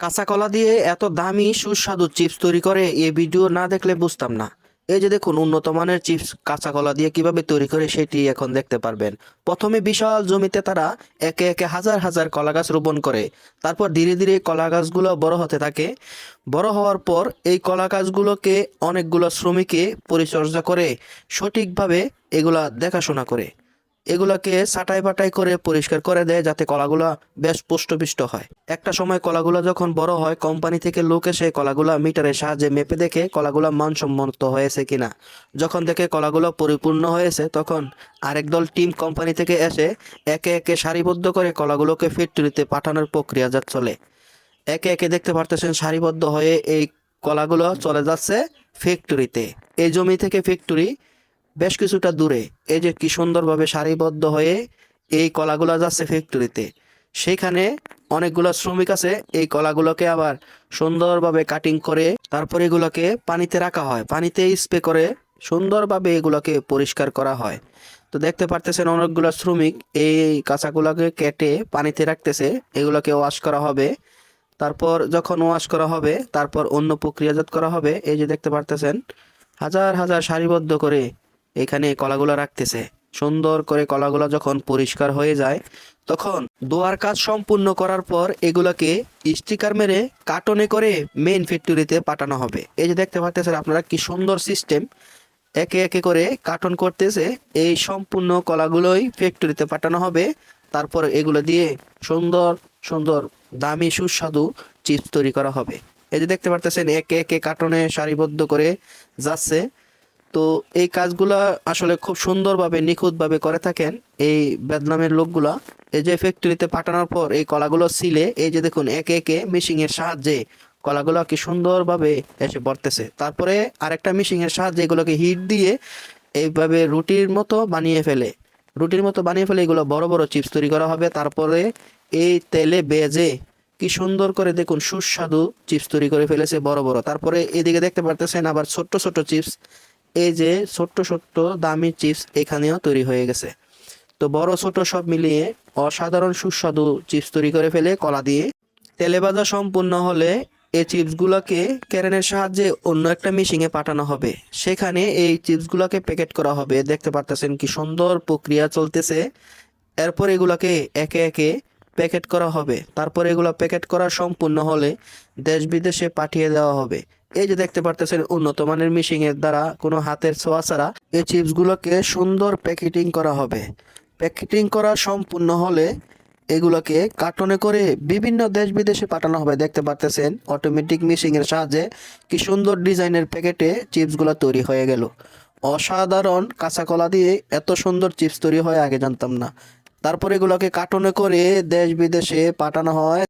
কাঁচা কলা দিয়ে এত দামি সুস্বাদু চিপস তৈরি করে এই ভিডিও না দেখলে বুঝতাম না। এই যে দেখুন, উন্নত মানের চিপস কাঁচা কলা দিয়ে কীভাবে তৈরি করে সেটি এখন দেখতে পারবেন। প্রথমে বিশাল জমিতে তারা একে একে হাজার হাজার কলা গাছ রোপণ করে। তারপর ধীরে ধীরে কলা গাছগুলো বড় হতে থাকে। বড় হওয়ার পর এই কলা গাছগুলোকে অনেকগুলো শ্রমিকে পরিচর্যা করে সঠিকভাবে এগুলা দেখাশোনা করে। এগুলাকে ছাটাই বাটাই করে পরিষ্কার করে দেয় যাতে কলাগুলা বেশ পুষ্টপিষ্ট হয়। একটা সময় কলাগুলা যখন বড় হয়, কোম্পানি থেকে লোক এসে কলাগুলা মিটারের সাহায্যে মেপে দেখে কলাগুলা মানসম্মত হয়েছে কিনা। যখন দেখে কলাগুলো পরিপূর্ণ হয়েছে, তখন আরেক দল টিম কোম্পানি থেকে এসে একে একে সারিবদ্ধ করে কলাগুলোকে ফ্যাক্টরিতে পাঠানোর প্রক্রিয়া যা চলে। একে একে দেখতে পারতেছেন সারিবদ্ধ হয়ে এই কলাগুলো চলে যাচ্ছে ফ্যাক্টরিতে। এই জমি থেকে ফ্যাক্টরি বেশ কিছুটা দূরে। এই যে কি সুন্দরভাবে সারিবদ্ধ হয়ে এই কলাগুলো যাচ্ছে ফ্যাক্টরিতে সেখানে অনেকগুলো শ্রমিক আছে, এই কলাগুলোকে আবার সুন্দরভাবে কাটিং করে তারপর এগুলোকে পানিতে রাখা হয়। পানিতে স্প্রে করে সুন্দরভাবে এগুলোকে পরিষ্কার করা হয়। তো দেখতে পারতেছেন অনেকগুলো শ্রমিক এই কাঁচাগুলোকে কেটে পানিতে রাখতেছে, এগুলোকে ওয়াশ করা হবে। তারপর যখন ওয়াশ করা হবে, তারপর অন্য প্রক্রিয়াজাত করা হবে। এই যে দেখতে পারতেছেন, হাজার হাজার সারিবদ্ধ করে এখানে কলাগুলো রাখতেছে। সুন্দর করে কলাগুলো যখন পরিষ্কার হয়ে যায়, তখন দোয়ার কাজ সম্পূর্ণ করার পর এগুলোকে স্টিকার মেরে কার্টনে করে মেইন ফ্যাক্টরিতে পাঠানো হবে। এই যে দেখতে পাচ্ছেন আপনারা কি সুন্দর সিস্টেম একে একে করে কার্টন করতেছে, এই সম্পূর্ণ কলাগুলোই ফ্যাক্টরিতে পাঠানো হবে। তারপর এগুলো দিয়ে সুন্দর সুন্দর, দামি, সুস্বাদু চিপস তৈরি করা হবে। এই যে দেখতে পারতেছেন একে একে কার্টনে সারিবদ্ধ করে যাচ্ছে। তো এই কাজগুলা আসলে খুব সুন্দরভাবে, নিখুঁতভাবে করে থাকেন এই বেদনামের লোকগুলা। এই যে ফ্যাক্টরিতে পাঠানোর পর এই কলাগুলো সিলে, এই যে দেখুন, একে একে মেশিনের সাহায্যে কলাগুলো কি সুন্দরভাবে এসে পড়তেছে। তারপরে আরেকটা মেশিনের সাহায্যে এগুলোকে হিট দিয়ে এইভাবে রুটির মতো বানিয়ে ফেলে। রুটির মতো বানিয়ে ফেলে এগুলো বড় বড় চিপস তৈরি করা হবে। তারপরে এই তেলে বেজে কি সুন্দর করে দেখুন সুস্বাদু চিপস তৈরি করে ফেলেছে বড় বড়। তারপরে এদিকে দেখতে পারতেছেন আবার ছোট্ট ছোট্ট চিপস এই যে ছোট্ট ছোট্ট দামি চিপস এখানেও তৈরি হয়ে গেছে। তো বড় ছোট সব মিলিয়ে অসাধারণ সুস্বাদু চিপস তৈরি করে ফেলে কলা দিয়ে। তেলে ভাজা সম্পূর্ণ হলে এই চিপসগুলোকে ক্যারেনের সাহায্যে অন্য একটা মেশিনে পাঠানো হবে। সেখানে এই চিপসগুলোকে প্যাকেট করা হবে। দেখতে পারতেছেন কি সুন্দর প্রক্রিয়া চলতেছে। এরপর এগুলোকে একে একে প্যাকেট করা হবে। তারপর এগুলো প্যাকেট করা সম্পূর্ণ হলে দেশ বিদেশে পাঠিয়ে দেওয়া হবে। এই যে দেখতে পারতেছেন উন্নত মানের মেশিন এর দ্বারা কোনো হাতের ছোঁয়া ছাড়া এই চিপসগুলোকে সুন্দর প্যাকেটিং করা হবে। প্যাকেটিং করা সম্পূর্ণ হলে এগুলোকে কার্টনে করে বিভিন্ন দেশ বিদেশে পাঠানো হবে। দেখতে পারতেছেন অটোমেটিক মেশিন এর সাহায্যে কি সুন্দর ডিজাইনের প্যাকেটে চিপসগুলো তৈরি হয়ে গেল। অসাধারণ কাঁচা কলা দিয়ে এত সুন্দর চিপস তৈরি হয়, আগে জানতাম না। তারপর এগুলোকে কার্টনে করে দেশ বিদেশে পাঠানো হয়।